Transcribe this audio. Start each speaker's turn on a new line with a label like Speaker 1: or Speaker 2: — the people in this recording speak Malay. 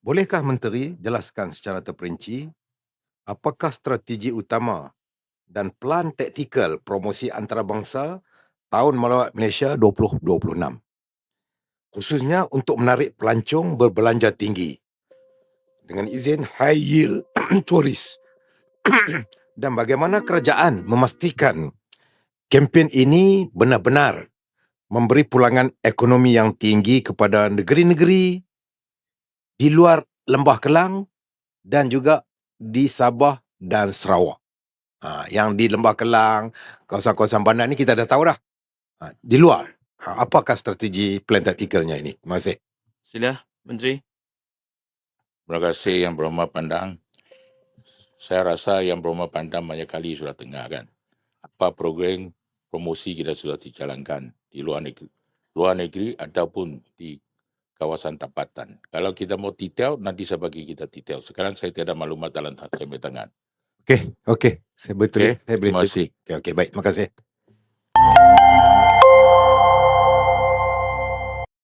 Speaker 1: Bolehkah menteri jelaskan secara terperinci apakah strategi utama dan pelan taktikal promosi antarabangsa tahun melawat Malaysia 2026? Khususnya untuk menarik pelancong berbelanja tinggi dengan izin high yield tourist. dan bagaimana kerajaan memastikan kempen ini benar-benar memberi pulangan ekonomi yang tinggi kepada negeri-negeri di luar Lembah Kelang dan juga di Sabah dan Sarawak. Ha, yang di Lembah Kelang, kawasan-kawasan bandar ni kita dah tahu dah. Ha, di luar, ha, apakah strategi plan taktikalnya ini? Terima kasih.
Speaker 2: Sila, Menteri.
Speaker 3: Terima kasih Yang Berhormat Pandang. Saya rasa Yang Berhormat Pandang banyak kali sudah dengar kan. Apa program promosi kita sudah dijalankan di luar negeri, luar negeri ataupun di kawasan tempatan. Kalau kita mau detail, nanti saya bagi kita detail. Sekarang saya tiada maklumat dalam tangan.
Speaker 1: Okey, okey. Saya betul.
Speaker 3: Okey,
Speaker 1: Saya boleh
Speaker 3: terima kasih.
Speaker 1: Okey, okey, baik. Terima kasih.